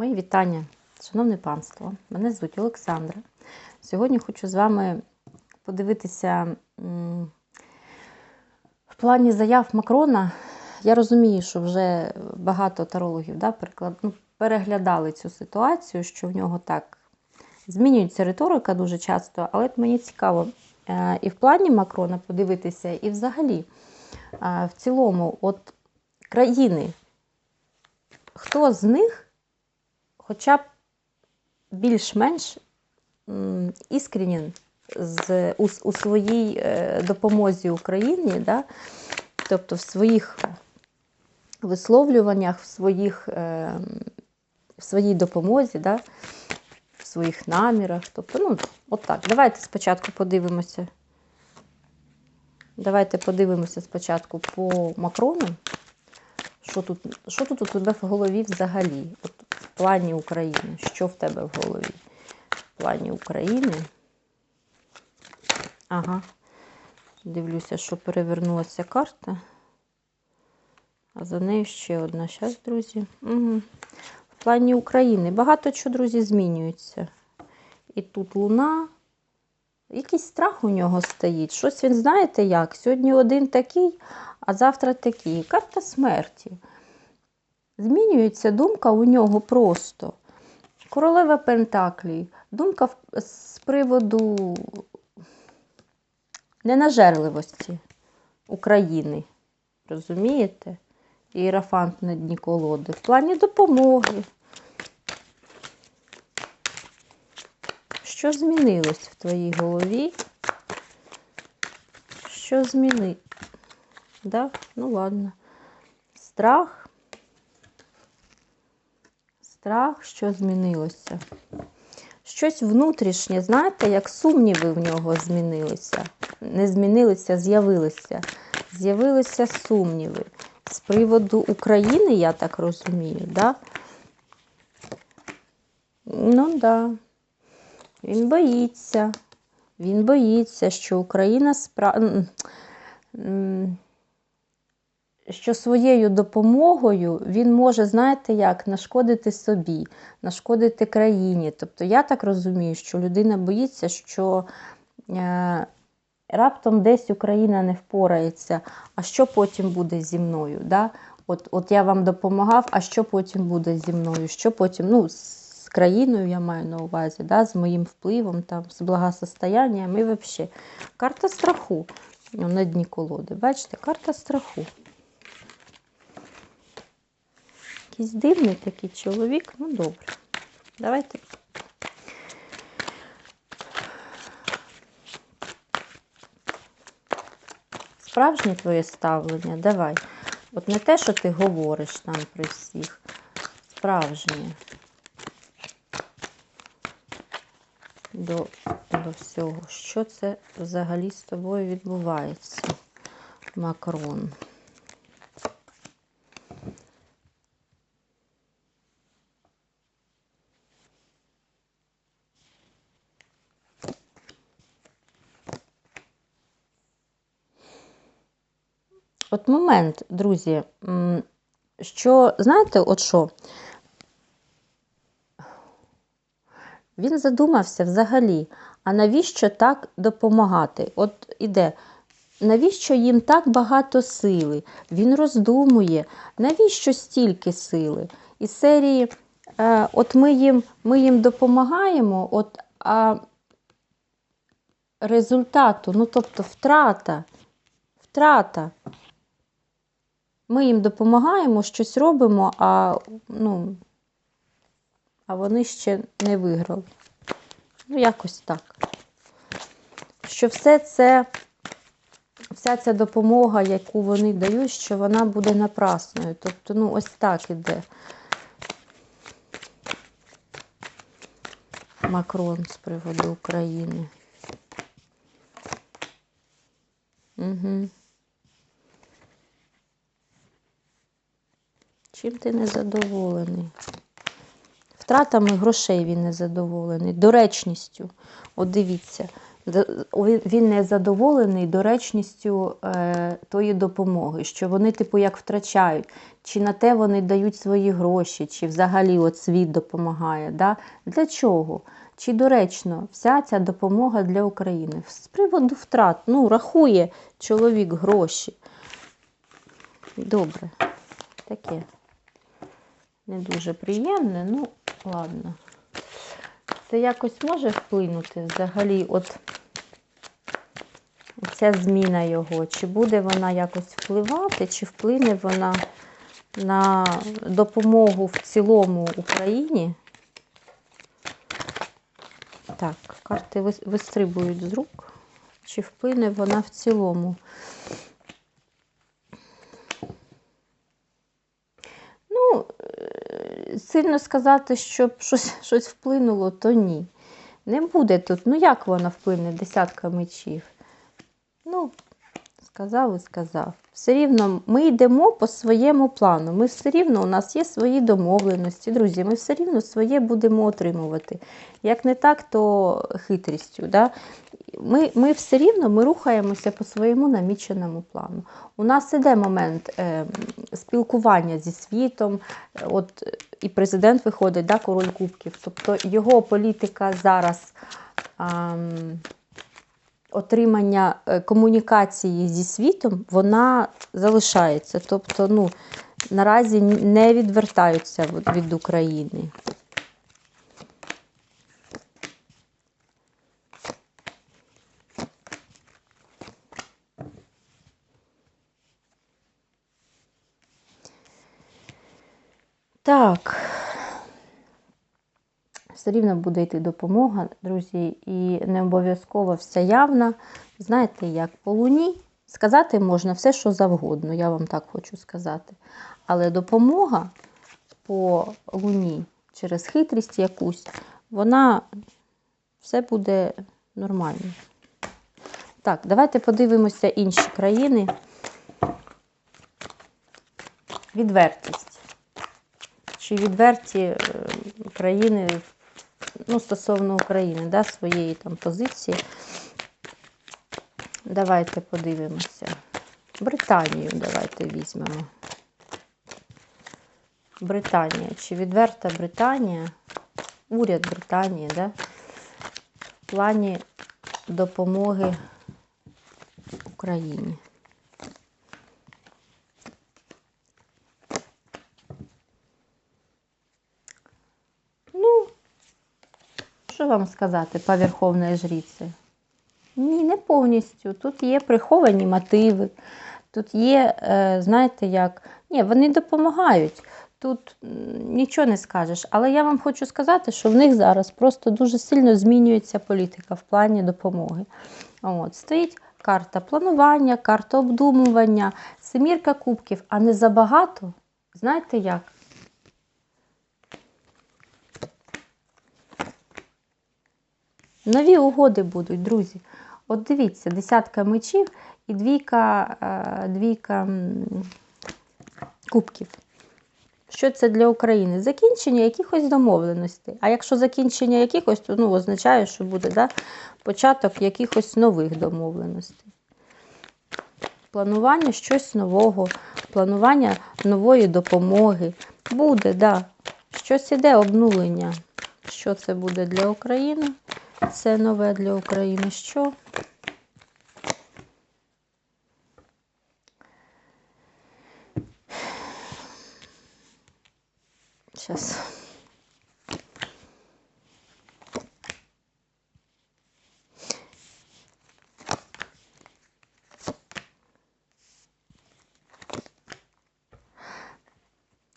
Мої вітання, шановне панство. Мене звуть Олександра. Сьогодні хочу з вами подивитися в плані заяв Макрона. Я розумію, що вже багато тарологів да, переклад... ну, переглядали цю ситуацію, що в нього так змінюється риторика дуже часто, але мені цікаво е, і в плані Макрона подивитися, і взагалі е, в цілому, от країни, хто з них хоча б більш-менш іскренен з, у, у своїй е, допомозі Україні, да? тобто в своїх висловлюваннях, в, своїх, е, в своїй допомозі, да? в своїх намірах. Тобто, ну, от так. Давайте спочатку подивимося. Давайте подивимося спочатку по Макрону. Що тут, що тут у тебе в голові взагалі? От плані України. Що в тебе в голові? В плані України. Ага. Дивлюся, що перевернулася карта. А за нею ще одна. Зараз, друзі. Угу. В плані України. Багато чого, друзі, змінюється. І тут луна. Якийсь страх у нього стоїть. Щось він, знаєте як? Сьогодні один такий, а завтра такий. Карта смерті. Змінюється думка у нього просто. Королева Пентаклі. Думка з приводу ненажерливості України. Розумієте? Іерафант на дні колоди. В плані допомоги. Що змінилось в твоїй голові? Що зміни? Да? Ну ладно. Страх. Страх, що змінилося? Щось внутрішнє, знаєте, як сумніви в нього змінилися. Не змінилися, з'явилися. З'явилися сумніви. З приводу України, я так розумію, да? Ну, да. Він боїться. Він боїться, що Україна спра... що своєю допомогою він може, знаєте як, нашкодити собі, нашкодити країні. Тобто я так розумію, що людина боїться, що е, раптом десь Україна не впорається, а що потім буде зі мною? Да? От, от я вам допомагав, а що потім буде зі мною? Що потім? Ну, з країною я маю на увазі, да? з моїм впливом, там, з благосостоянням і взагалі. Карта страху ну, на дні колоди. Бачите, карта страху. Якийсь дивний такий чоловік. Ну, добре. Давайте. Справжнє твоє ставлення, давай. От не те, що ти говориш там при всіх. Справжнє. До, до всього. Що це взагалі з тобою відбувається, Макрон? От момент, друзі, що, знаєте, от що? Він задумався взагалі, а навіщо так допомагати? От іде, навіщо їм так багато сили? Він роздумує, навіщо стільки сили? Із серії, е, от ми їм, ми їм допомагаємо, от, а результату, ну тобто втрата, втрата. Ми їм допомагаємо, щось робимо, а, ну, а вони ще не виграли. Ну, якось так. Що все це, вся ця допомога, яку вони дають, що вона буде напрасною. Тобто, ну, ось так іде. Макрон з приводу України. Угу. Чим ти незадоволений? Втратами грошей він незадоволений, доречністю. От дивіться, він- Він не задоволений доречністю е, тої допомоги, що вони, типу, як втрачають, чи на те вони дають свої гроші, чи взагалі от світ допомагає. Да? Для чого? Чи доречно вся ця допомога для України? З приводу втрат, ну, рахує чоловік гроші. Добре, таке не дуже приємне, ну ладно. Це якось може вплинути взагалі, от ця зміна його, чи буде вона якось впливати, чи вплине вона на допомогу в цілому Україні? Так, карти вистрибують з рук. Чи вплине вона в цілому? Ну, е, сильно сказати, щоб щось, щось вплинуло, то ні. Не буде тут. Ну, як вона вплине? Десятка мечів. Ну, сказав і сказав. Все рівно ми йдемо по своєму плану. Ми все рівно, у нас є свої домовленості, друзі, ми все рівно своє будемо отримувати. Як не так, то хитрістю. Да? Ми, ми все рівно ми рухаємося по своєму наміченому плану. У нас іде момент е, спілкування зі світом, е, от е, і президент виходить, да, король кубків. Тобто його політика зараз. ам, отримання е, комунікації зі світом, вона залишається. Тобто, ну, наразі не відвертаються від- від України. Так. Все рівно буде йти допомога, друзі, і не обов'язково вся явна. Знаєте, як по луні сказати можна все, що завгодно, я вам так хочу сказати. Але допомога по луні через хитрість якусь, вона все буде нормально. Так, давайте подивимося інші країни. Відвертість. Чи відверті е, країни ну, стосовно України, да, своєї там позиції. Давайте подивимося. Британію давайте візьмемо. Британія. Чи відверта Британія? Уряд Британії, да? В плані допомоги Україні. Ну, що вам сказати по Верховної Жріці? Ні, не повністю. Тут є приховані мотиви. Тут є, е, знаєте, як. Ні, вони допомагають. Тут нічого не скажеш. Але я вам хочу сказати, що в них зараз просто дуже сильно змінюється політика в плані допомоги. От, стоїть карта планування, карта обдумування, семірка кубків, а не забагато. Знаєте як? Нові угоди будуть, друзі. От дивіться, десятка мечів і двійка, е, двійка кубків. Що це для України? Закінчення якихось домовленостей. А якщо закінчення якихось, то ну, означає, що буде да, початок якихось нових домовленостей. Планування щось нового, планування нової допомоги. Буде, да. Щось іде обнулення. Що це буде для України? Це нове для України. Що? Зараз.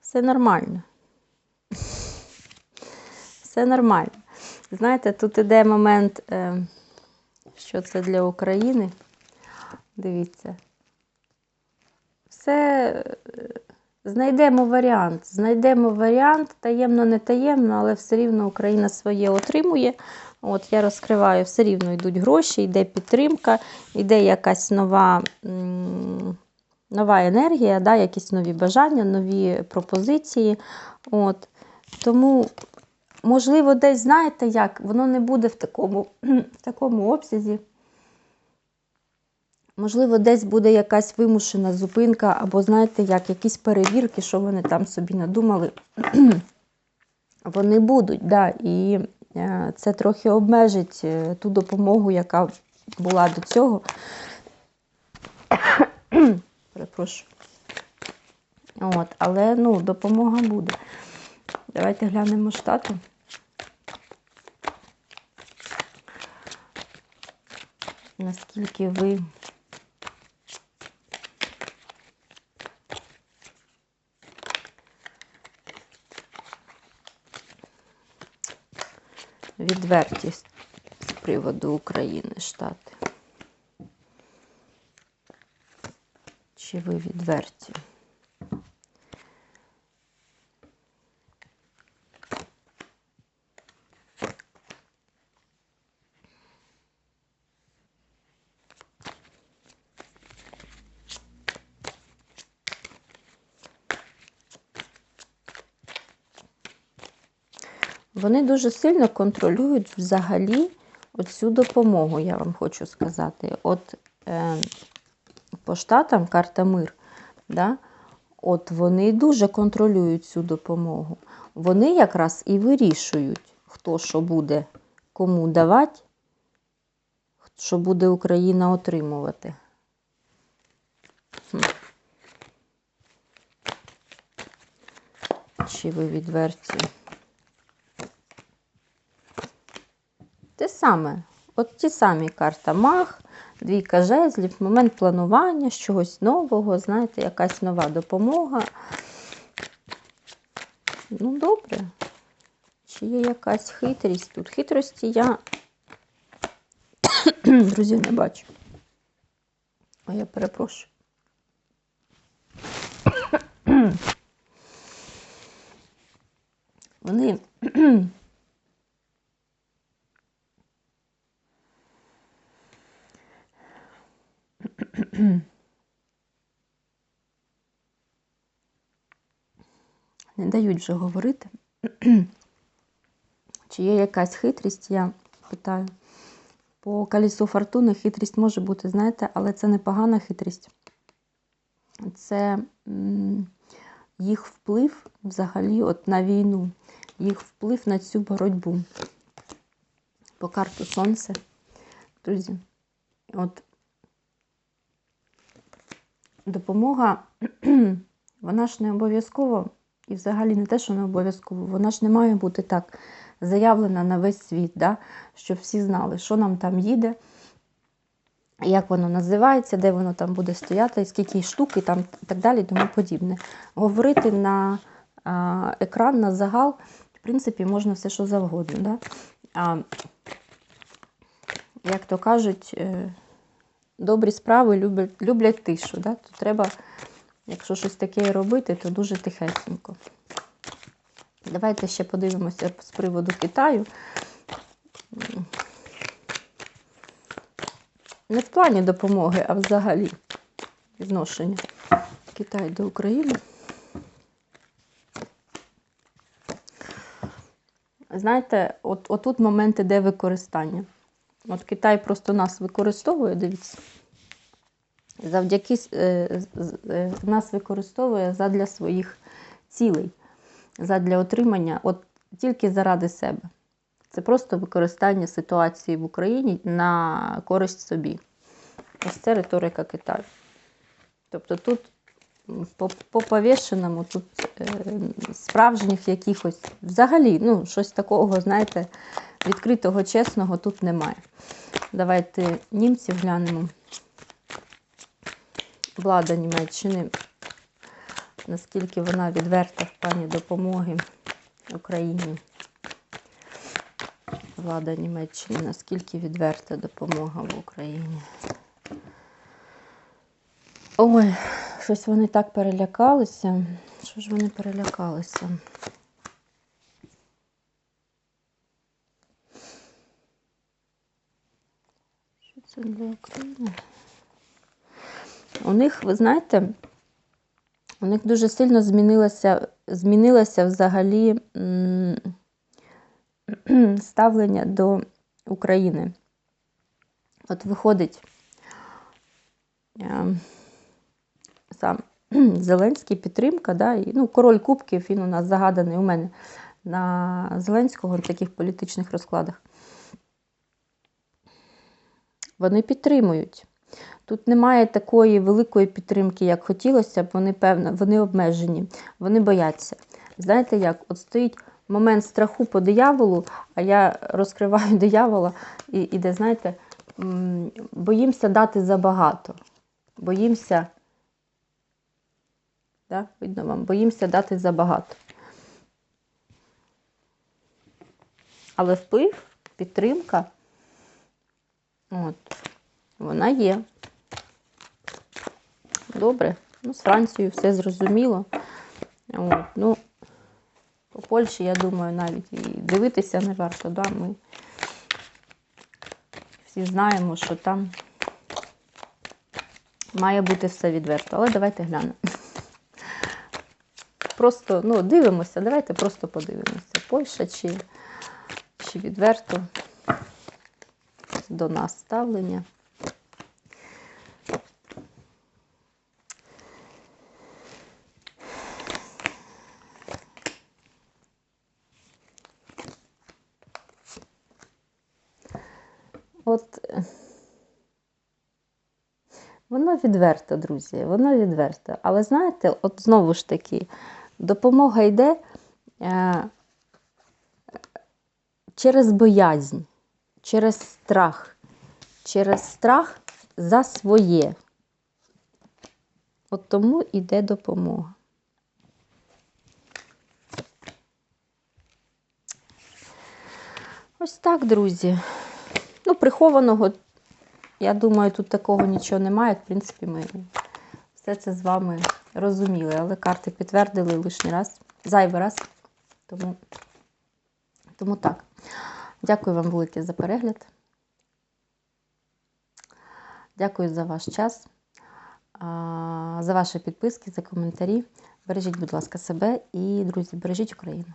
Все нормально. Все нормально. Знаєте, тут іде момент, е, що це для України. Дивіться. Все е, знайдемо варіант. Знайдемо варіант, таємно, не таємно, але все рівно Україна своє отримує. От я розкриваю, все рівно йдуть гроші, йде підтримка, йде якась нова, нова енергія, да, якісь нові бажання, нові пропозиції. От. Тому можливо, десь знаєте як, воно не буде в такому, в такому обсязі. Можливо, десь буде якась вимушена зупинка, або, знаєте, як якісь перевірки, що вони там собі надумали. вони будуть, да, і е, це трохи обмежить е, ту допомогу, яка була до цього. Перепрошую. От, але ну, допомога буде. Давайте глянемо штату. Наскільки ви відверті з з приводу України штати? Чи ви відверті? Вони дуже сильно контролюють взагалі оцю допомогу, я вам хочу сказати. От е, по штатам карта мир, да, от вони дуже контролюють цю допомогу. Вони якраз і вирішують, хто що буде кому давати, що буде Україна отримувати. Чи ви відверті? Саме, от ті самі карта Маг, двійка жезлів, момент планування, чогось нового, знаєте, якась нова допомога. Ну, добре. Чи є якась хитрість тут? Хитрості я, друзі, не бачу. А я перепрошую. Вони не дають вже говорити. Чи є якась хитрість, я питаю. По колесу фортуни хитрість може бути, знаєте, але це не погана хитрість. Це їх вплив взагалі от на війну, їх вплив на цю боротьбу. По карту Сонце. Друзі, от допомога, вона ж не обов'язково, і взагалі не те, що не обов'язково, вона ж не має бути так заявлена на весь світ, да? щоб всі знали, що нам там їде, як воно називається, де воно там буде стояти, скільки штук і там і так далі, і тому подібне. Говорити на а, екран, на загал, в принципі, можна все, що завгодно. Да? А, як то кажуть, е, добрі справи люблять люблять тишу. Да? То треба, якщо щось таке робити, то дуже тихесенько. Давайте ще подивимося з приводу Китаю. Не в плані допомоги, а взагалі відношення Китаю до України. Знаєте, от, отут момент іде використання. От Китай просто нас використовує, дивіться. Завдяки е, е, нас використовує задля своїх цілей, задля отримання, от тільки заради себе. Це просто використання ситуації в Україні на користь собі. Ось це риторика Китаю. Тобто тут по, по повішеному, тут е, справжніх якихось, взагалі, ну, щось такого, знаєте, відкритого, чесного тут немає. Давайте німців глянемо. Влада Німеччини, наскільки вона відверта в плані допомоги Україні. Влада Німеччини, наскільки відверта допомога в Україні. Ой, щось вони так перелякалися. Що ж вони перелякалися? Це для України? У них, ви знаєте, у них дуже сильно змінилася, змінилася взагалі ставлення до України. От виходить е, сам Зеленський підтримка, да, і, ну, король Кубків, він у нас загаданий у мене на Зеленського в таких політичних розкладах. Вони підтримують. Тут немає такої великої підтримки, як хотілося б, вони певно, вони обмежені, вони бояться. Знаєте як? От стоїть момент страху по дияволу, а я розкриваю диявола і іде, знаєте, боїмося дати забагато. Боїмося, да? видно вам, боїмося дати забагато. Але вплив, підтримка, от, вона є. Добре. Ну, з Францією все зрозуміло. От, ну, по Польщі, я думаю, навіть і дивитися не варто. Да? Ми всі знаємо, що там має бути все відверто. Але давайте глянемо. Просто ну, дивимося, давайте просто подивимося. Польща чи, чи відверто до нас ставлення. От е, воно відверто, друзі, воно відверто. Але знаєте, от знову ж таки, допомога йде е, через боязнь, через страх, через страх за своє. От тому йде допомога. Ось так, друзі. Ну, прихованого, я думаю, тут такого нічого немає. В принципі, ми все це з вами розуміли, але карти підтвердили лишній раз, зайвий раз. Тому, тому так. Дякую вам велике за перегляд. Дякую за ваш час, за ваші підписки, за коментарі. Бережіть, будь ласка, себе і, друзі, бережіть Україну.